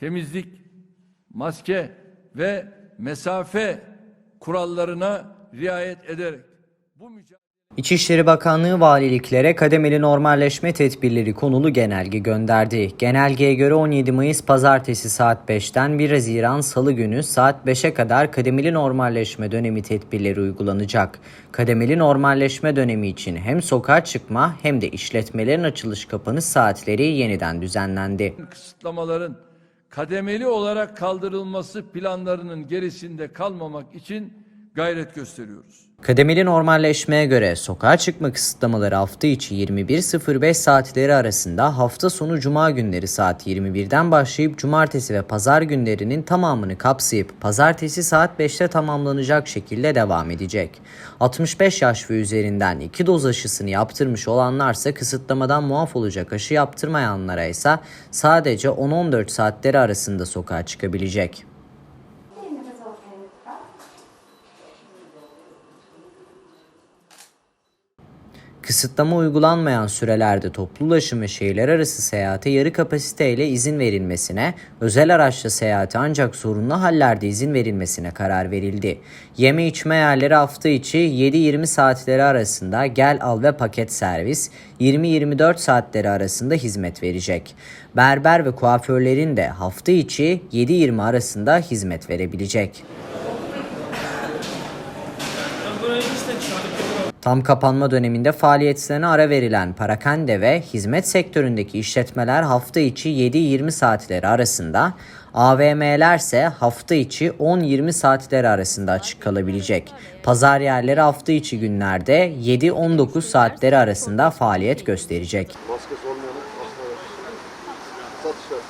temizlik, maske ve mesafe kurallarına riayet ederek bu mücadele İçişleri Bakanlığı valiliklere kademeli normalleşme tedbirleri konulu genelge gönderdi. Genelgeye göre 17 Mayıs pazartesi saat 5'ten 1 Haziran salı günü saat 5'e kadar kademeli normalleşme dönemi tedbirleri uygulanacak. Kademeli normalleşme dönemi için hem sokağa çıkma hem de işletmelerin açılış kapanış saatleri yeniden düzenlendi. kısıtlamaların kademeli olarak kaldırılması planlarının gerisinde kalmamak için gayret gösteriyoruz. Kademeli normalleşmeye göre sokağa çıkma kısıtlamaları hafta içi 21.05 saatleri arasında hafta sonu cuma günleri saat 21'den başlayıp cumartesi ve pazar günlerinin tamamını kapsayıp pazartesi saat 5'te tamamlanacak şekilde devam edecek. 65 yaş ve üzerinden 2 doz aşısını yaptırmış olanlarsa kısıtlamadan muaf olacak aşı yaptırmayanlara ise sadece 10-14 saatleri arasında sokağa çıkabilecek. Kısıtlama uygulanmayan sürelerde toplu ulaşım ve şehirler arası seyahate yarı kapasiteyle izin verilmesine, özel araçla seyahate ancak zorunlu hallerde izin verilmesine karar verildi. Yeme içme yerleri hafta içi 7-20 saatleri arasında gel al ve paket servis, 20-24 saatleri arasında hizmet verecek. Berber ve kuaförlerin de hafta içi 7-20 arasında hizmet verebilecek. Tam kapanma döneminde faaliyetlerine ara verilen parakende ve hizmet sektöründeki işletmeler hafta içi 7-20 saatleri arasında, AVM'ler ise hafta içi 10-20 saatleri arasında açık kalabilecek. Pazar yerleri hafta içi günlerde 7-19 saatleri arasında faaliyet gösterecek. Maskesi olmayanı hasta satış yasağı.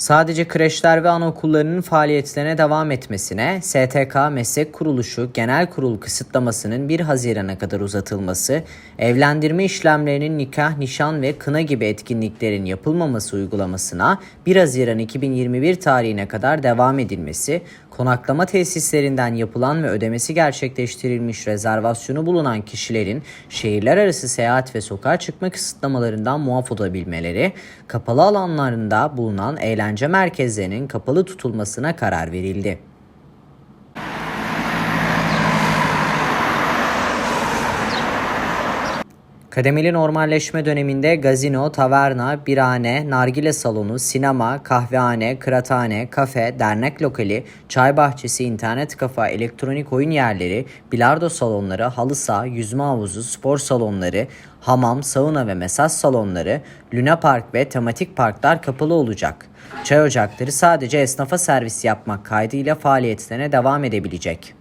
Sadece kreşler ve anaokullarının faaliyetlerine devam etmesine, STK Meslek Kuruluşu Genel Kurul kısıtlamasının 1 Haziran'a kadar uzatılması, evlendirme işlemlerinin nikah, nişan ve kına gibi etkinliklerin yapılmaması uygulamasına 1 Haziran 2021 tarihine kadar devam edilmesi, konaklama tesislerinden yapılan ve ödemesi gerçekleştirilmiş rezervasyonu bulunan kişilerin şehirler arası seyahat ve sokağa çıkma kısıtlamalarından muaf olabilmeleri, kapalı alanlarında bulunan eğlence merkezlerinin kapalı tutulmasına karar verildi. Kademeli normalleşme döneminde gazino, taverna, birhane, nargile salonu, sinema, kahvehane, kıraathane, kafe, dernek lokali, çay bahçesi, internet kafa, elektronik oyun yerleri, bilardo salonları, halı saha, yüzme havuzu, spor salonları, hamam, sauna ve mesaj salonları, Luna Park ve tematik parklar kapalı olacak. Çay ocakları sadece esnafa servis yapmak kaydıyla faaliyetlerine devam edebilecek.